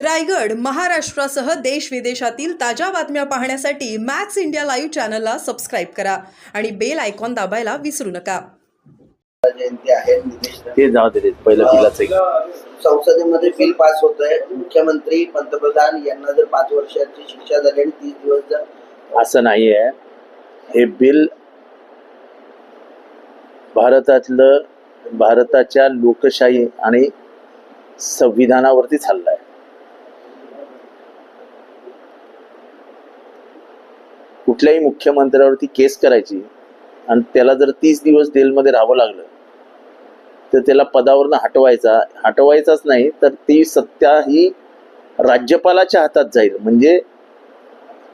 रायगड महाराष्ट्रासह देश विदेशातील ताज्या बातम्या पाहण्यासाठी मॅक्स इंडिया लाईव्ह चॅनलला सबस्क्राईब करा आणि बेल आयकॉन दाबायला विसरू नका जयंती आहे निलेश राणे. ते जाऊ दे पहिलं बिलाचं एक. संसदेमध्ये बिल पास होत आहे मुख्यमंत्री पंतप्रधान यांना जर पाच वर्षाची शिक्षा झाली आणि तीस दिवस जर असं नाही आहे हे बिल भारतातलं भारताच्या लोकशाही आणि संविधानावरतीच हल्ला आहे कुठल्याही मुख्यमंत्र्यावरती केस करायची आणि त्याला जर तीस दिवस जेलमध्ये राहावं लागलं तर त्याला पदावरनं हटवायचा. हटवायचाच नाही तर ती सत्ता ही राज्यपालाच्या हातात जाईल. म्हणजे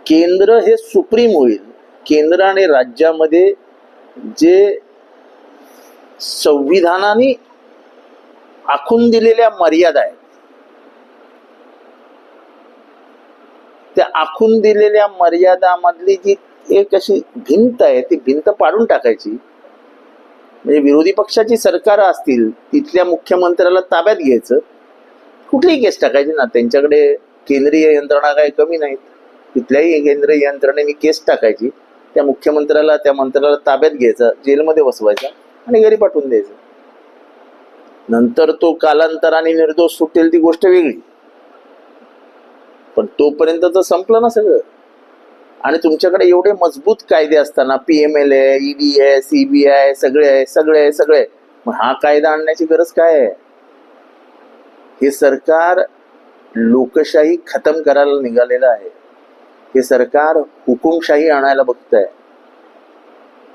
केंद्र हे सुप्रीम होईल. केंद्र आणि राज्यामध्ये जे संविधानाने आखून दिलेल्या मर्यादा आहेत त्या आखून दिलेल्या मर्यादामधली जी एक अशी भिंत आहे ती भिंत पाडून टाकायची. म्हणजे विरोधी पक्षाची सरकार असतील तिथल्या मुख्यमंत्र्याला ताब्यात घ्यायचं. कुठलीही केस टाकायची ना. त्यांच्याकडे केंद्रीय यंत्रणा काही कमी नाहीत. कुठल्याही केंद्रीय यंत्रणेने केस टाकायची. त्या मुख्यमंत्र्याला त्या मंत्र्याला ताब्यात घ्यायचा जेलमध्ये बसवायचा आणि घरी पाठवून द्यायचं. नंतर तो कालांतराने निर्दोष सुटेल ती गोष्ट वेगळी. पण तोपर्यंत तर संपलं ना सगळं. आणि तुमच्याकडे एवढे मजबूत कायदे असताना पी एम एल आहे ईडी आहे सीबीआय सगळे आहे सगळे आहे सगळे मग हा कायदा आणण्याची गरज काय आहे? हे सरकार लोकशाही खतम करायला निघालेलं आहे. हे सरकार हुकुमशाही आणायला बघत आहे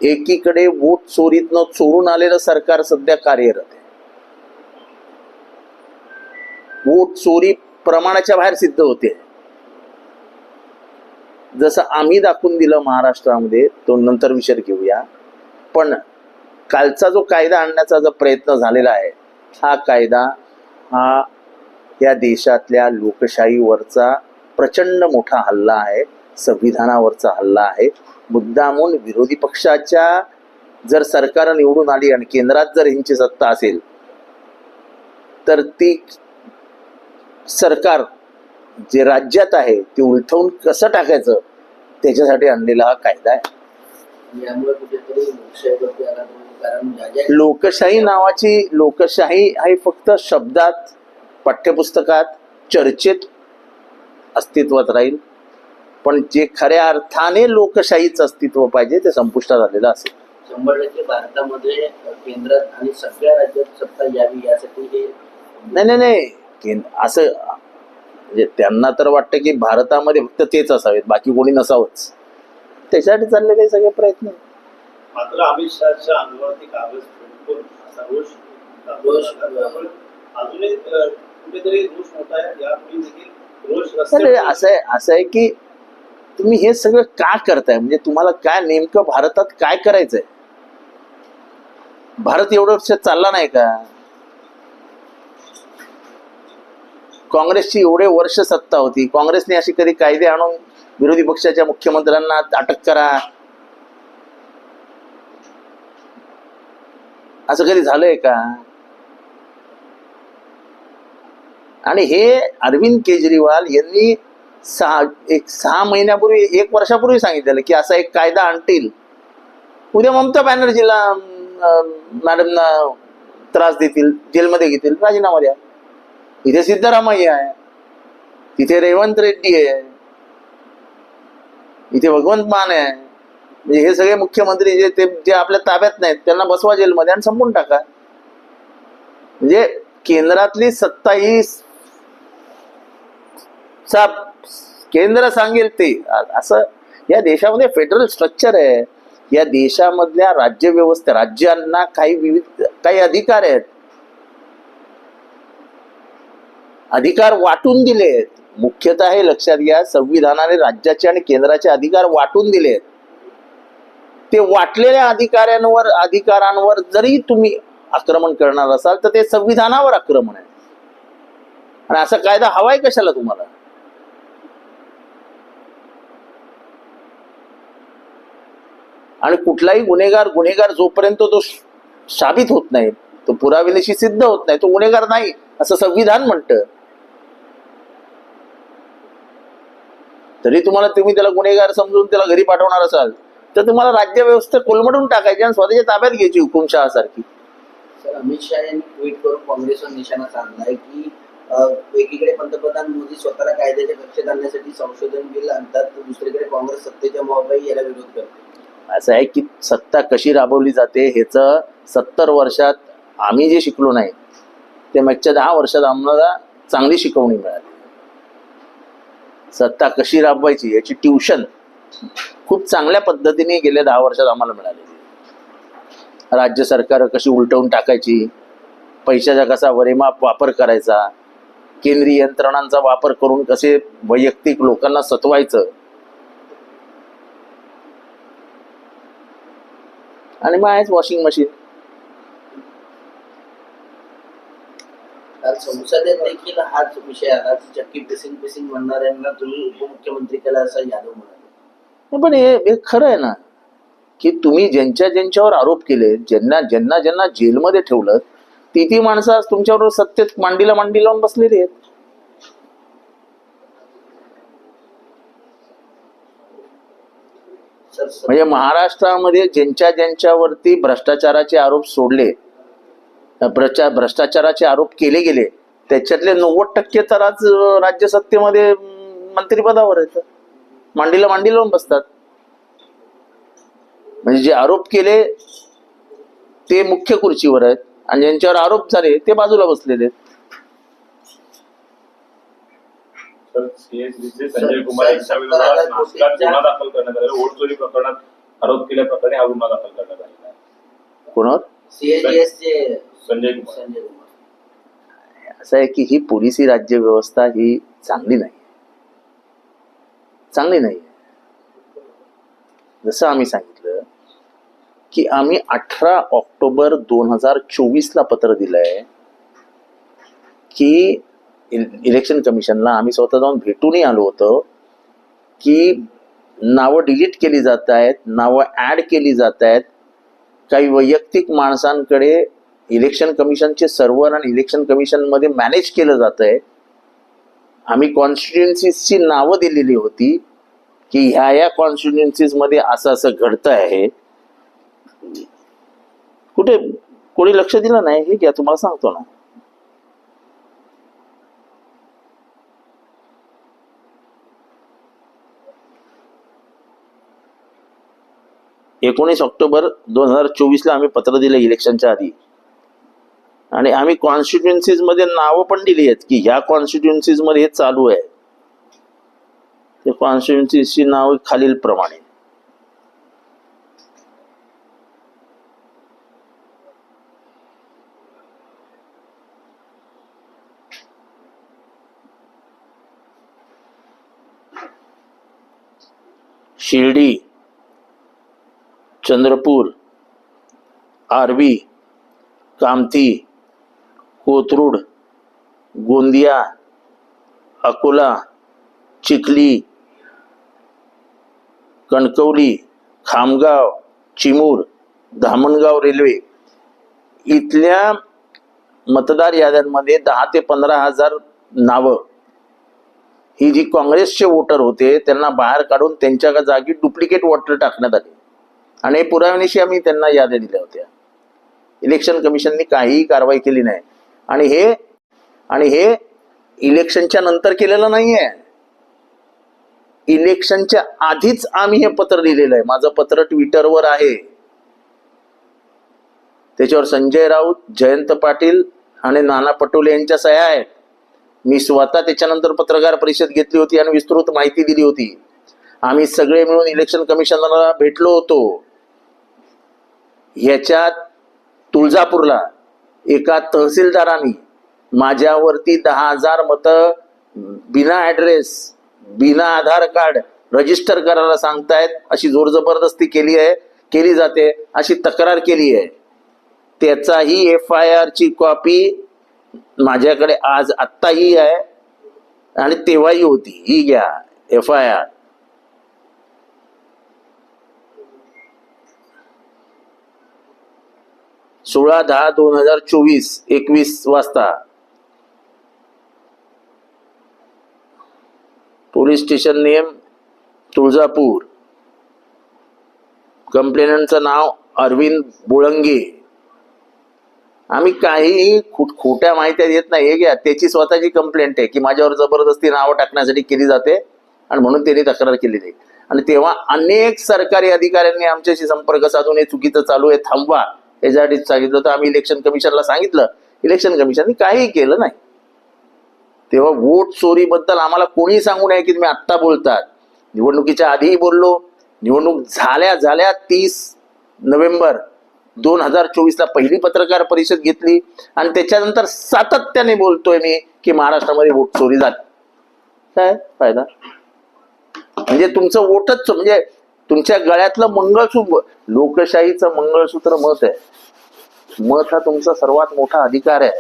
एकीकडे वोट चोरीतनं चोरून आलेलं सरकार सध्या कार्यरत आहे. वोट चोरी प्रमाणाच्या बाहेर सिद्ध होते. जसं आम्ही दाखवून दिलं महाराष्ट्रामध्ये तो नंतर विचार घेऊया. पण कालचा जो कायदा आणण्याचा जो प्रयत्न झालेला आहे हा कायदा हा या देशातल्या लोकशाहीवरचा प्रचंड मोठा हल्ला आहे संविधानावरचा हल्ला आहे. मुद्दामून विरोधी पक्षाच्या जर सरकार निवडून आली आणि केंद्रात जर ह्यांची सत्ता असेल तर ती सरकार जे राज्यात आहे ते उलटवून कसं टाकायचं? त्याच्यासाठी आणलेला हा कायदा आहे. लोकशाही नावाची लोकशाही हे फक्त शब्दात पाठ्यपुस्तकात चर्चेत अस्तित्वात राहील. पण जे खऱ्या अर्थाने लोकशाहीचं अस्तित्व पाहिजे ते संपुष्टात आलेलं असेल. शंभर टक्के भारतामध्ये केंद्रात आणि सगळ्या राज्यात सत्ता यावी यासाठी हे नाही नाही नाही. असं म्हणजे त्यांना तर वाटतं की भारतामध्ये फक्त तेच असावेत बाकी कोणी नसावंच. त्याच्यासाठी चाललेले हे सगळे प्रयत्न. मात्र अमित शहाच्या अंगावरती कागद असं आहे असं आहे की तुम्ही हे सगळं का करताय? म्हणजे तुम्हाला काय नेमकं भारतात काय करायचंय? भारत एवढं वर्ष चालला नाही का? काँग्रेसची एवढे वर्ष सत्ता होती. काँग्रेसने अशी कधी कायदे आणून विरोधी पक्षाच्या मुख्यमंत्र्यांना अटक करा. असं कधी झालंय का? आणि हे अरविंद केजरीवाल यांनी सहा एक सहा महिन्यापूर्वी एक वर्षापूर्वी सांगितलेलं की असा एक कायदा आणतील. उद्या ममता बॅनर्जीला मॅडमना त्रास देतील जेलमध्ये घेतील राजीनामा द्या. इथे सिद्धरामय्या आहे. तिथे रेवंत रेड्डी आहे. इथे भगवंत मान आहे. म्हणजे हे सगळे मुख्यमंत्री जे ते जे आपल्या ताब्यात नाहीत त्यांना बसवा जेलमध्ये आणि संपून टाका. म्हणजे केंद्रातली सत्ता ही सा केंद्र सांगेल ते. असं या देशामध्ये फेडरल स्ट्रक्चर आहे. या देशामधल्या राज्य व्यवस्था राज्यांना काही विविध काही अधिकार आहेत. अधिकार वाटून दिले मुख्यतः हे लक्षात घ्या संविधानाने राज्याचे आणि केंद्राचे अधिकार वाटून दिले आहेत. ते वाटलेल्या अधिकाऱ्यांवर अधिकारांवर जरी तुम्ही आक्रमण करणार असाल तर ते संविधानावर आक्रमण आहे. आणि असा कायदा हवाय कशाला तुम्हाला? आणि कुठलाही गुन्हेगार गुन्हेगार जोपर्यंत तो साबित होत नाही तो पुराव्यानिशी सिद्ध होत नाही तो गुन्हेगार नाही असं संविधान म्हणतं. तरी तुम्हाला तुम्ही त्याला गुन्हेगार समजून त्याला घरी पाठवणार असाल तर तुम्हाला राज्य व्यवस्था कोलमडून टाकायची आणि स्वतःच्या ताब्यात घ्यायची हुकुमशहासारखी. सर अमित शहा यांनी ट्विट करून काँग्रेसवर निशाणा साधलाय की एकीकडे पंतप्रधान मोदी स्वतःला कायद्याच्या कक्षेत आणण्यासाठी संशोधन बिल आणतात तर दुसरीकडे काँग्रेस सत्तेच्या मोबाईल याला विरोध करते. असं आहे की सत्ता कशी राबवली जाते ह्याचं सत्तर वर्षात आम्ही जे शिकलो नाही ते मागच्या दहा वर्षात आम्हाला चांगली शिकवणी मिळाली. सत्ता कशी राबवायची याची ट्युशन खूप चांगल्या पद्धतीने गेल्या दहा वर्षात आम्हाला मिळाले. राज्य सरकार कशी उलटवून टाकायची पैशाचा कसा वरेमाप वापर करायचा केंद्रीय यंत्रणांचा वापर करून कसे वैयक्तिक लोकांना सतवायचं. आणि मग आहेच वॉशिंग मशीन. काल संसदेत देखील हाच विषय आला की चक्की पिसिंग पिसिंग म्हणणाऱ्यांना तुम्ही उपमुख्यमंत्री केला असं यादव म्हणाले. पण हे हे खरं आहे ना की तुम्ही ज्यांच्या ज्यांच्यावर आरोप केले ज्यांना ज्यांना ज्यांना जेलमध्ये ठेवलं ती ती माणसं आज तुमच्यावर सत्तेत मांडीला मांडी लावून बसलेली आहेत. म्हणजे महाराष्ट्रामध्ये ज्यांच्या ज्यांच्यावरती भ्रष्टाचाराचे आरोप सोडले भ्रष्टा भ्रष्टाचाराचे आरोप केले गेले. त्याच्यातले नव्वद टक्के तर आज राज्य सत्तेमध्ये मंत्रिपदावर आहेत. मांडीला मांडी लावून बसतात. म्हणजे जे आरोप केले ते मुख्य खुर्चीवर आहेत. आणि ज्यांच्यावर आरोप झाले ते बाजूला बसलेले आहेत. संजय कुमार यांच्या विरोधात नाशकात गुन्हा दाखल करण्यात आला वोट चोरी प्रकरणात आरोप केल्याप्रकरणी हा गुन्हा दाखल करण्यात आलेला आहे. कोणावर? सीएजीएस चे संजय कुमार. संजय कुमार. असं आहे की ही पोलिसी राज्य व्यवस्था ही चांगली नाही. चांगली नाही. जसं आम्ही सांगितलं की आम्ही अठरा ऑक्टोबर दोन हजार चोवीस ला पत्र दिलंय की इल- इलेक्शन कमिशनला आम्ही स्वतः जाऊन भेटूनही आलो होतो की नावं डिलीट केली जात आहेत नावं ऍड केली जात आहेत काही वैयक्तिक माणसांकडे इलेक्शन कमिशनचे सर्व्हर आणि इलेक्शन कमिशनमध्ये मॅनेज केलं जात आहे आम्ही कॉन्स्टिट्युएन्सीजची नावं दिलेली होती की ह्या ह्या कॉन्स्टिट्युएन्सीजमध्ये असं असं घडतं आहे. कुठे कोणी लक्ष दिलं नाही हे घ्या तुम्हाला सांगतो ना. एकोणीस ऑक्टोबर दोन हजार चोवीसला आम्ही पत्र दिलं इलेक्शनच्या आधी. आणि आम्ही कॉन्स्टिट्युएन्सीजमध्ये नावं पण दिली आहेत की ह्या कॉन्स्टिट्युएन्सीजमध्ये हे चालू आहे. ते कॉन्स्टिट्युएन्सीजची नाव खालील प्रमाणे शिर्डी चंद्रपूर आर्वी कामती कोथरूड गोंदिया अकोला चिखली कणकवली खामगाव चिमूर धामणगाव रेल्वे. इथल्या मतदार याद्यांमध्ये दहा ते पंधरा हजार नावं. ही जी काँग्रेसचे वोटर होते त्यांना बाहेर काढून त्यांच्या जागी डुप्लिकेट वोटर टाकण्यात आले. आणि पुराव्यानिशी आम्ही त्यांना याद्या दिल्या होत्या. इलेक्शन कमिशननी काहीही कारवाई केली नाही. आणि हे आणि हे इलेक्शनच्या नंतर केलेलं नाहीये. इलेक्शनच्या आधीच आम्ही हे पत्र लिहिलेलं आहे. माझं पत्र ट्विटरवर आहे. त्याच्यावर संजय राऊत जयंत पाटील आणि नाना पटोले यांच्या सह्या आहेत. मी स्वतः त्याच्यानंतर पत्रकार परिषद घेतली होती आणि विस्तृत माहिती दिली होती. आम्ही सगळे मिळून इलेक्शन कमिशनरला भेटलो होतो. ह्याच्यात तुळजापूरला एका तहसीलदारांनी माझ्यावरती दहा हजार मतं बिना ॲड्रेस बिना आधार कार्ड रजिस्टर करायला सांगतायत अशी जोर जबरदस्ती केली आहे केली जाते अशी तक्रार केली आहे. त्याचाही एफ आय आरची कॉपी माझ्याकडे आज आत्ताही आहे आणि तेव्हाही होती. ही घ्या एफ आय आर सोळा दहा दोन हजार चोवीस एकवीस वाजता. Police station name Tuljapur. कंप्लेनंटचं नाव अरविंद बोळंगे. आम्ही काहीही खोट खोट्या माहित्या देत नाही. हे घ्या त्याची स्वतःची कंप्लेंट आहे की माझ्यावर जबरदस्ती नावं टाकण्यासाठी केली जाते आणि म्हणून त्यांनी तक्रार केलेली आहे आणि तेव्हा अनेक सरकारी अधिकाऱ्यांनी आमच्याशी संपर्क साधून हे चुकीचं चालू आहे थांबवा. याच्यासाठी सांगितलं होतं आम्ही इलेक्शन कमिशनला सांगितलं. इलेक्शन कमिशनने काहीही केलं नाही. तेव्हा वोट चोरीबद्दल आम्हाला कोणी सांगू नये की तुम्ही आत्ता बोलतात. निवडणुकीच्या आधीही बोललो. निवडणूक झाल्या झाल्या तीस नोव्हेंबर दोन हजार चोवीसला पहिली पत्रकार परिषद घेतली आणि त्याच्यानंतर सातत्याने बोलतोय मी की महाराष्ट्रामध्ये वोट चोरी झाली. काय फायदा? म्हणजे तुमचं वोटच म्हणजे तुमच्या गळ्यातलं मंगळसूत्र लोकशाहीचं मंगळसूत्र मत आहे. मत हा तुमचा सर्वात मोठा अधिकार आहे.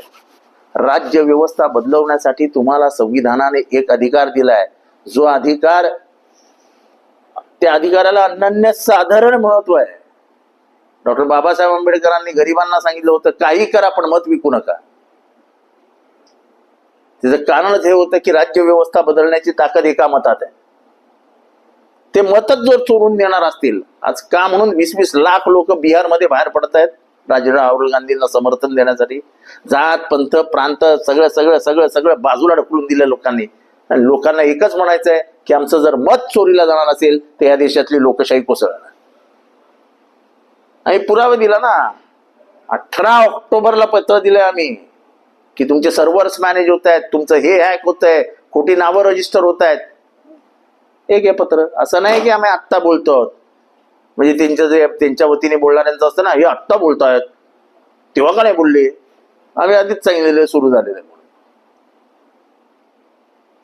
राज्य व्यवस्था बदलवण्यासाठी तुम्हाला संविधानाने एक अधिकार दिलाय. जो अधिकार त्या अधिकाराला अनन्य साधारण महत्त्व आहे. डॉक्टर बाबासाहेब आंबेडकरांनी गरिबांना सांगितलं होतं काही करा पण मत विकू नका. त्याचं कारणच हे होतं की राज्य व्यवस्था बदलण्याची ताकद एका मतात आहे. ते मतच जर चोरून देणार असतील आज का म्हणून वीस वीस लाख लोक बिहारमध्ये बाहेर पडत आहेत राजीव राहुल गांधींना समर्थन देण्यासाठी जात पंथ प्रांत सगळं सगळं सगळं सगळं बाजूला ढकलून दिलं लोकांनी. आणि लोकांना एकच म्हणायचं आहे की आमचं जर मत चोरीला जाणार असेल तर या देशातली लोकशाही कोसळणार. आम्ही पुरावे दिला ना. अठरा ऑक्टोबरला पत्र दिलंय आम्ही की तुमचे सर्व्हर्स मॅनेज होत आहेत तुमचं हे हॅक होत आहे खोटी नावं रजिस्टर होत आहेत. एक हे पत्र. असं नाही की आम्ही आत्ता बोलतो आहोत म्हणजे त्यांच्या जे त्यांच्या वतीने बोलणाऱ्यांचं असतं ना हे आत्ता बोलतायत. तेव्हा का नाही बोलले? आम्ही आधीच सांगितलेलं सुरू झालेलं.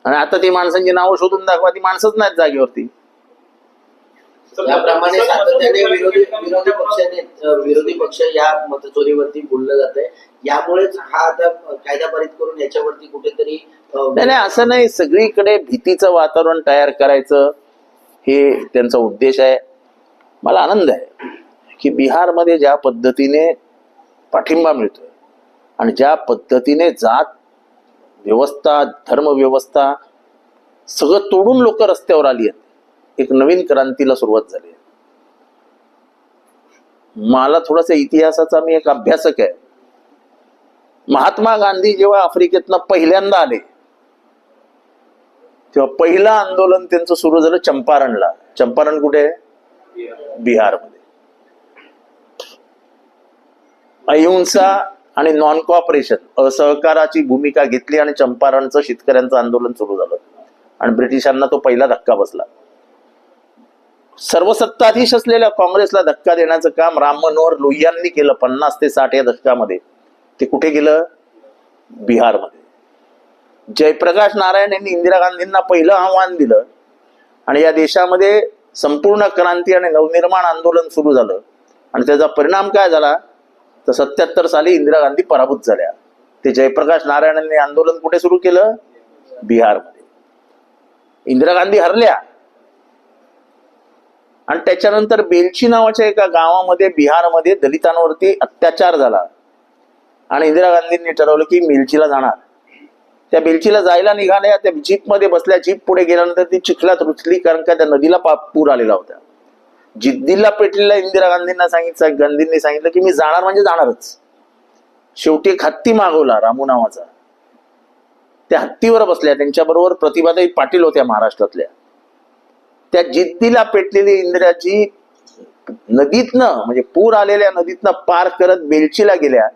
आणि आता ती माणसांची नावं शोधून दाखवा ती माणसंच नाहीत जागेवरती. याप्रमाणे सातत्याने विरोधी विरोधी पक्षाने विरोधी पक्ष या मतचोरीवरती बोललं जात आहे यामुळेच हा आता कायदा पारित करून याच्यावरती कुठेतरी नाही नाही असं नाही. सगळीकडे भीतीचं वातावरण तयार करायचं हे त्यांचा उद्देश आहे. मला आनंद आहे की बिहारमध्ये ज्या पद्धतीने पाठिंबा मिळतोय आणि ज्या पद्धतीने जात व्यवस्था धर्मव्यवस्था सगळं तोडून लोक रस्त्यावर आली आहेत. एक नवीन क्रांतीला सुरुवात झाली आहे. मला थोडासा इतिहासाचा मी एक अभ्यासक आहे. महात्मा गांधी जेव्हा आफ्रिकेतनं पहिल्यांदा आले तेव्हा पहिलं आंदोलन त्यांचं सुरू झालं चंपारणला. चंपारण कुठे आहे? बिहारमध्ये. अहिंसा आणि नॉन कॉपरेशन असहकाराची भूमिका घेतली आणि चंपारणचं शेतकऱ्यांचं आंदोलन सुरू झालं. आणि ब्रिटिशांना तो पहिला धक्का बसला. सर्वसत्ताधीश असलेल्या काँग्रेसला धक्का देण्याचं काम राम मनोहर लोहियांनी केलं पन्नास ते साठ या दशकामध्ये ते कुठे गेलं? बिहारमध्ये. जयप्रकाश नारायण यांनी इंदिरा गांधींना पहिलं आव्हान दिलं. आणि या देशामध्ये संपूर्ण क्रांती आणि नवनिर्माण आंदोलन सुरू झालं. आणि त्याचा परिणाम काय झाला? तर सत्याहत्तर साली इंदिरा गांधी पराभूत झाल्या. ते जयप्रकाश नारायणांनी आंदोलन कुठे सुरू केलं? बिहारमध्ये. इंदिरा गांधी हरल्या. आणि त्याच्यानंतर बेलची नावाच्या एका गावामध्ये बिहारमध्ये दलितांवरती अत्याचार झाला. आणि इंदिरा गांधींनी ठरवलं की मिलचीला जाणार. त्या बेलचीला जायला निघाल्या त्या जीपमध्ये बसल्या जीप पुढे गेल्यानंतर ती चिखलात रुचली कारण का त्या नदीला पूर आलेला होता. जिद्दीला पेटलेल्या इंदिरा गांधींना सांगितलं गांधींनी सांगितलं की मी जाणार म्हणजे जाणारच. शेवटी एक हत्ती मागवला रामू नावाचा. त्या हत्तीवर बसल्या त्यांच्याबरोबर प्रतिभाताई पाटील होत्या महाराष्ट्रातल्या. त्या जिद्दीला पेटलेली इंदिराची नदीतनं म्हणजे पूर आलेल्या नदीतनं पार करत बेलचीला गेल्या.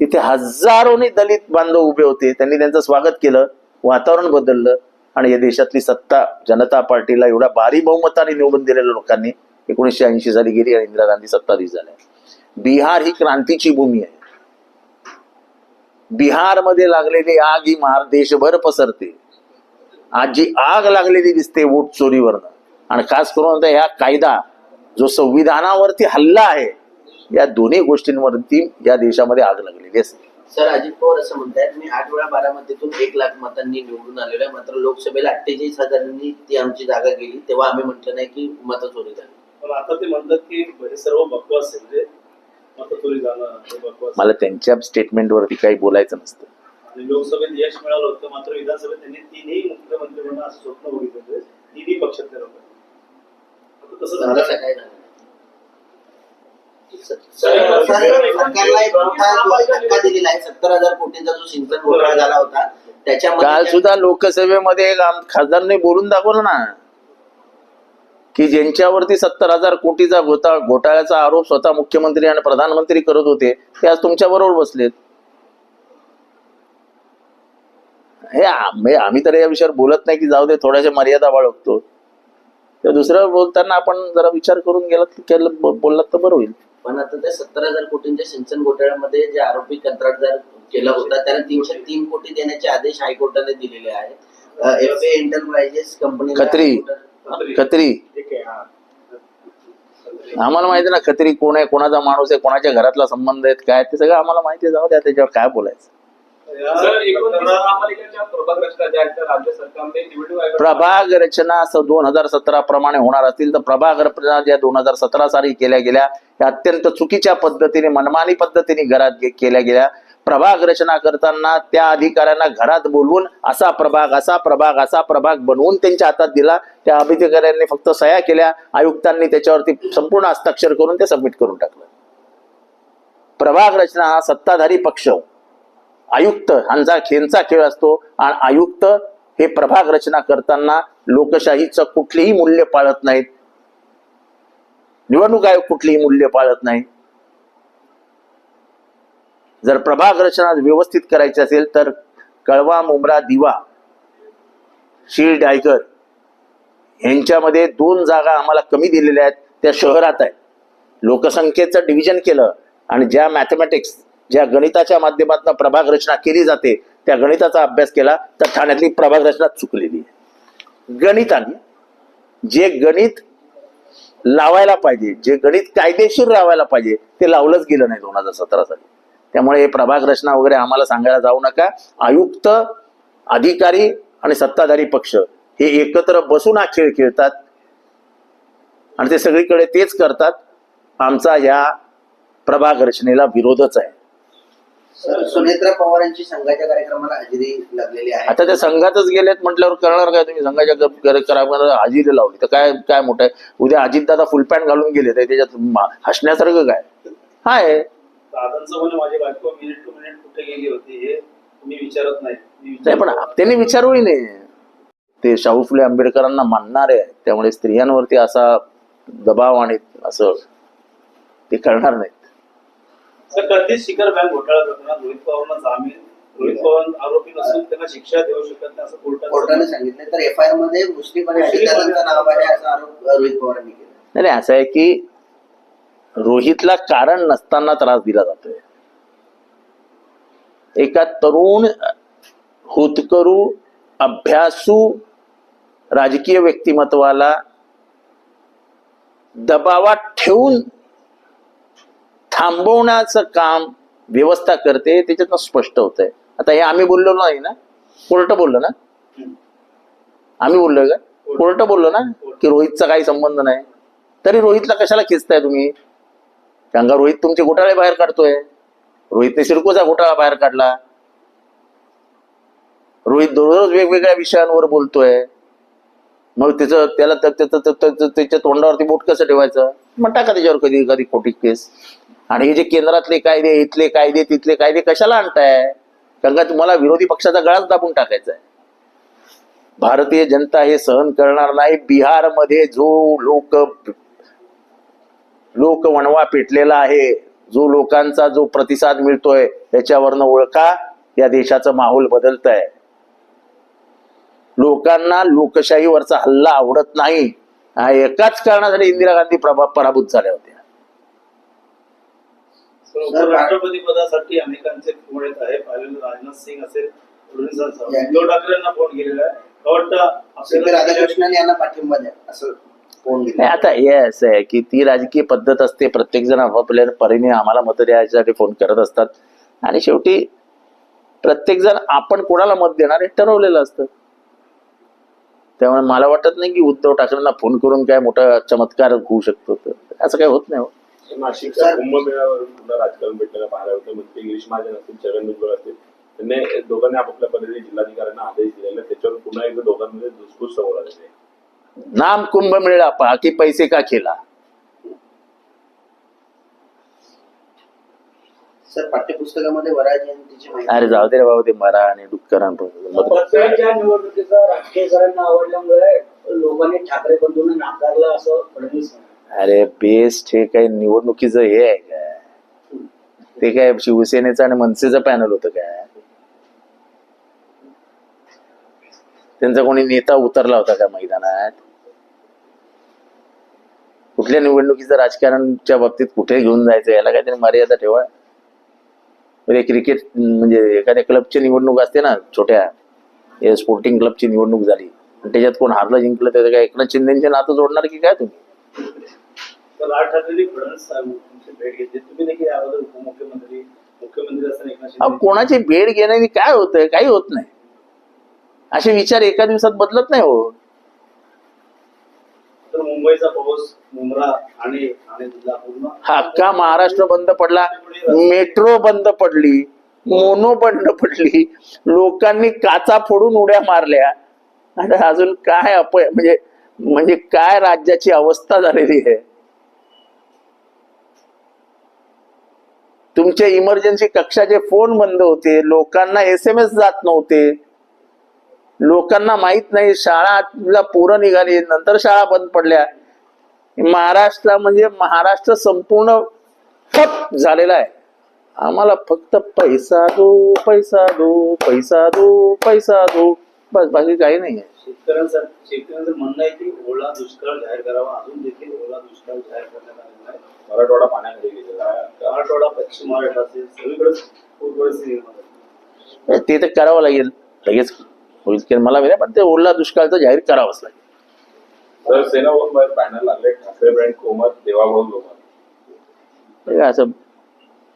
तिथे हजारोनी दलित बांधव उभे होते. त्यांनी त्यांचं स्वागत केलं वातावरण बदललं आणि या देशातली सत्ता जनता पार्टीला एवढ्या भारी बहुमताने निवडून दिलेल्या लोकांनी एकोणीसशे ऐंशी साली गेली आणि इंदिरा गांधी सत्ताधीश झाल्या. बिहार ही क्रांतीची भूमी आहे. बिहारमध्ये लागलेली आग ही महार देशभर पसरते. आज जी आग लागलेली दिसते वोट चोरीवरनं. आणि खास करून ह्या कायदा जो संविधानावरती हल्ला आहे या दोन्ही गोष्टींवरती या देशामध्ये आग लागलेली असते. सर अजित पवार असं म्हणतात मी आठ वेळा बारामतीतून एक लाख मतांनी निवडून आलेलो आहे मात्र लोकसभेला अठ्ठेचाळीस हजारांनी ती आमची जागा गेली तेव्हा आम्ही म्हटलं नाही की मतचोरी झाली. पण आता ते म्हणतात की हे सर्व बकवास आहे म्हणजे मतचोरी जाणं हे बकवास मला त्यांच्या स्टेटमेंटवरती काही बोलायचं नसतं. लोकसभेत यश मिळालं होतं मात्र विधानसभेत त्यांनी तिन्ही मुख्यमंत्री म्हणून असं स्वप्न बघितलं तिन्ही पक्षातल्या लोकांनी तसं झालं. काय झालं नाही. स- सर, सर- सर- सरकारला एक मोठा धक्का दिलेला आहे सत्तर हजार कोटींचा जो सिंचन घोटाळा झाला होता काल सुद्धा लोकसभेमध्ये खासदारांनी बोलून दाखवलं ना की ज्यांच्यावरती सत्तर हजार कोटीचा घोटाळ घोटाळ्याचा आरोप स्वतः मुख्यमंत्री आणि प्रधानमंत्री करत होते ते आज तुमच्या बरोबर बसलेत. हे आम्ही तर या विषयावर बोलत नाही की जाऊ दे थोड्याशा मर्यादा बाळगतो. तर दुसऱ्या बोलताना आपण जरा विचार करून गेलात केलं बोललात तर बरं होईल. पण आता त्या सत्तर हजार कोटींच्या सिंचन घोटाळ्यामध्ये जे आरोपी कंत्राटदार केला होता त्याला तीनशे तीन कोटी देण्याचे आदेश हायकोर्टाने दिलेले आहेत F A enterprises company Khatri. Khatri हा. आम्हाला माहिती आहे ना खत्री कोण आहे कोणाचा माणूस आहे कोणाच्या घरातला संबंध आहेत काय ते सगळं आम्हाला माहिती जाऊ द्या त्याच्यावर काय बोलायचं प्रभाग रचना असं दोन हजार सतरा प्रमाणे होणार असतील तर प्रभाग रचना ज्या दोन हजार सतरा साली केल्या गेल्या त्या अत्यंत चुकीच्या पद्धतीने मनमानी पद्धतीने घरात केल्या गेल्या. प्रभाग रचना करताना त्या अधिकाऱ्यांना घरात बोलवून असा प्रभाग असा प्रभाग असा प्रभाग बनवून त्यांच्या हातात दिला. त्या अधिकाऱ्यांनी फक्त सह्या केल्या. आयुक्तांनी त्याच्यावरती संपूर्ण हस्ताक्षर करून ते सबमिट करून टाकलं. प्रभाग रचना हा सत्ताधारी पक्ष. आयुक्त हांचा खेळचा खेळ असतो आणि आयुक्त हे प्रभाग रचना करताना लोकशाहीचं कुठलेही मूल्य पाळत नाहीत. निवडणूक आयोग कुठलीही मूल्य पाळत नाही जर प्रभाग रचना व्यवस्थित करायची असेल तर कळवा मुंब्रा दिवा शील डायगर यांच्यामध्ये दोन जागा आम्हाला कमी दिलेल्या आहेत. त्या शहरात आहेत. लोकसंख्येचं डिव्हिजन केलं आणि ज्या मॅथमॅटिक्स ज्या गणिताच्या माध्यमातून प्रभाग रचना केली जाते त्या गणिताचा अभ्यास केला तर ठाण्यातली प्रभाग रचना चुकलेली आहे. गणिताने जे गणित लावायला पाहिजे जे गणित कायदेशीर लावायला पाहिजे ते लावलंच गेलं नाही दोन हजार सतरा साली. त्यामुळे हे प्रभाग रचना वगैरे आम्हाला सांगायला जाऊ नका. आयुक्त अधिकारी आणि सत्ताधारी पक्ष हे एकत्र बसून हा खेळ खेळतात आणि ते सगळीकडे तेच करतात. आमचा या प्रभाग रचनेला विरोधच आहे. सुनेत्रा पवार यांची संघाच्या कार्यक्रमाला हजेरी लागलेली आहे. आता त्या संघातच गेलेत म्हटल्यावर करणार काय तुम्ही? संघाच्या करायला हजेरी लावली. तर काय काय मोठं आहे? उद्या अजितदादा फुल पॅन्ट घालून गेले तर त्याच्यात हसण्यासारखं काय? हाय. दादांचं म्हणे माझी बायको मिनिट टू मिनिट कुठे गेली होती हे तुम्ही विचारत नाही. मी नाही पण. त्यांनी विचारूही नाही. ते शाहू फुले आंबेडकरांना मानणारे आहेत. त्यामुळे स्त्रियांवरती असा दबाव आणि असं ते करणार सर कधीच शिखर बँक घोटाळा प्रकरणात रोहित पवारांना जामीन. रोहित पवार आरोपी नसून त्यांना शिक्षा देऊ शकत नाही असं कोर्टाने कोर्टाने सांगितलं तर एफ आय आरमध्ये मुस्लिम आणि अजितदादांचं नाव आहे असा आरोप रोहित पवारांनी केला. नाही नाही, असं आहे की रोहितला कारण नसताना त्रास दिला जातोय. एका तरुण होतकरू अभ्यासू राजकीय व्यक्तिमत्वाला दबावात ठेवून थांबवण्याचं काम व्यवस्था करते त्याच्यातनं स्पष्ट होत आहे आता हे आम्ही बोललो नाही ना? कोर्ट बोललो ना? आम्ही बोललोय का? कोर्ट बोललो ना? की रोहितचा काही संबंध नाही. तरी रोहितला कशाला खेचताय तुम्ही? कारण का रोहित तुमचे घोटाळे बाहेर काढतोय. रोहितने सिडकोचा घोटाळा बाहेर काढला. रोहित दररोज वेगवेगळ्या विषयांवर बोलतोय. मग त्याचं त्याला त्याच्या तोंडावरती बोट कसं ठेवायचं? मग टाका त्याच्यावर कधी कधी खोटी केस. आणि हे जे केंद्रातले कायदे इथले कायदे तिथले कायदे कशाला आणताय? कारण का तुम्हाला विरोधी पक्षाचा गळाच दाबून टाकायचा आहे भारतीय जनता हे सहन करणार नाही. बिहारमध्ये जो लोक लोक वणवा पेटलेला आहे जो लोकांचा जो प्रतिसाद मिळतोय त्याच्यावरनं ओळखा. या देशाचं माहोल बदलत आहे लोकांना लोकशाहीवरचा हल्ला आवडत नाही. हा एकाच कारणासाठी इंदिरा गांधी प्रभा पराभूत झाल्या होत्या. राष्ट्रपती पदासाठी अनेकांचे फोन येत आहे राजनाथ सिंग असेल. उद्धव ठाकरेंना फोन केलेला आहे. राधाकृष्णन यांना पाठिंबा द्या असं आता हे असं आहे की ती राजकीय पद्धत असते. प्रत्येक जण आपापल्या परीने आम्हाला मतं द्यायसाठी फोन करत असतात. आणि शेवटी प्रत्येक जण आपण कोणाला मत देणार हे ठरवलेलं असतं. त्यामुळे मला वाटत नाही की उद्धव ठाकरेंना फोन करून काय मोठा चमत्कार होऊ शकतो. असं काही होत नाही हो. नाशिकच्या कुंभमेळ्यावरून पुन्हा राजकारण भेटलेलं पाहायला होतं. गिरीश महाजन असतील छगन भुजबळ असतील त्यांनी दोघांनी आपापल्या पद्धतीने जिल्हाधिकाऱ्यांना आदेश दिलेले. त्याच्यावर पुन्हा एकदा दोघांमध्ये धुसफूस समोर आलेली आहे नाम कुंभ मेळा पहा की पैसे का केला? सर पाठ्यपुस्तकामध्ये माहिती अरे जाऊ दे रे बाबा ते मरा आणि डुक्करां पक्षाच्या निवडणुकीचा राजकीयकरांना आवडल्यामुळे लोकांनी ठाकरे बंधूंना नाकारलं असं फडणवीस अरे बेस्ट हे काही निवडणुकीचं हे आहे का ते काय शिवसेनेचं आणि मनसेचं पॅनल होतं काय? त्यांचा कोणी नेता उतरला होता का मैदानात? कुठल्या निवडणुकीचं राजकारणच्या बाबतीत कुठे घेऊन जायचं? याला काहीतरी मर्यादा ठेवा. म्हणजे क्रिकेट म्हणजे एखाद्या क्लबची निवडणूक असते ना छोट्या. स्पोर्टिंग क्लबची निवडणूक झाली. त्याच्यात कोण हारलं जिंकलं त्याचं काय एकनाथ शिंदेचे नातं जोडणार की काय तुम्ही? राज ठाकरेंनी फडणवीस साहेबांची भेट घेतली. तुम्ही देखील याबद्दल उपमुख्यमंत्री मुख्यमंत्री असताना एकनाथ अहो, शिंदे कोणाची भेट घेण्याने काय होतंय? काही होत नाही. असे विचार एका दिवसात बदलत नाही हो. तर मुंबईचा पाऊस मुंब्रा आणि ठाणे जिल्हा पूर्ण. हा अख्खा महाराष्ट्र बंद पडला. मेट्रो बंद पडली. मोनो बंद पडली. लोकांनी काचा फोडून उड्या मारल्या. आता अजून काय अपय म्हणजे म्हणजे काय राज्याची अवस्था झालेली आहे? तुमचे इमर्जन्सी कक्षाचे फोन बंद होते लोकांना एस एम एस जात नव्हते. लोकांना माहीत नाही शाळा पोरं निघाली नंतर शाळा बंद पडल्या. महाराष्ट्र म्हणजे महाराष्ट्र संपूर्ण ठप झालेला आहे. आम्हाला फक्त पैसा दो पैसा दो पैसा दो पैसा दो. बस बाकी काही नाही आहे. शेतकऱ्यांसाठी शेतकऱ्यांचं म्हणणं आहे की ओला दुष्काळ जाहीर करावा. अजून देखील ओला दुष्काळ जाहीर करण्यात आलेला आहे. मराठवाडा पाण्याखाली गेलेला आहे. मराठवाडा पश्चिम महाराष्ट्र असेल सगळीकडेच पूर परिस्थिती निर्माण झाली. ते तर करावं लागेल. लगेच होईल. की मला माहिती नाही, पण ते ओला दुष्काळचं जाहीर करावंच लागेल. तर सेना भवन बाहेर बॅनर लागले ठाकरे ब्रँड कोमत देवाभाऊ लोमत हे असं?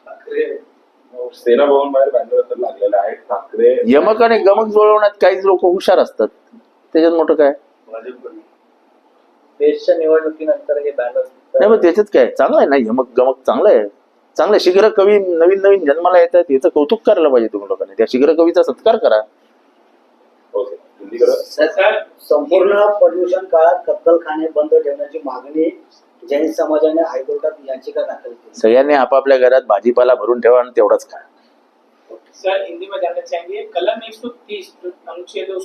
ठाकरे सेना भवन बाहेर बॅनर तर लागलेले आहेत ठाकरे यमक आणि गमक जुळवण्यात काही लोक हुशार असतात. त्याच्यात मोठं काय? देशच्या निवडणुकीनंतर हे बॅनर नाही मग त्याच्यात काय? चांगलं आहे ना यमक गमक चांगलं आहे. चांगलं. शीघ्र कवी नवीन नवीन जन्माला येतात याचं कौतुक करायला पाहिजे तुम्ही लोकांनी. त्या शीघ्र कवीचा सत्कार करा. सर हिंदीकडे. सर संपूर्ण पर्युषण काळात कत्तलखाने बंद ठेवण्याची मागणी जैन समाजाने हायकोर्टात याचिका दाखल केली. सगळ्यांनी आपापल्या घरात भाजीपाला भरून ठेवा आणि तेवढाच खा. सर हिंदी में जानना चाहेंगे कलम 130 अनुच्छेद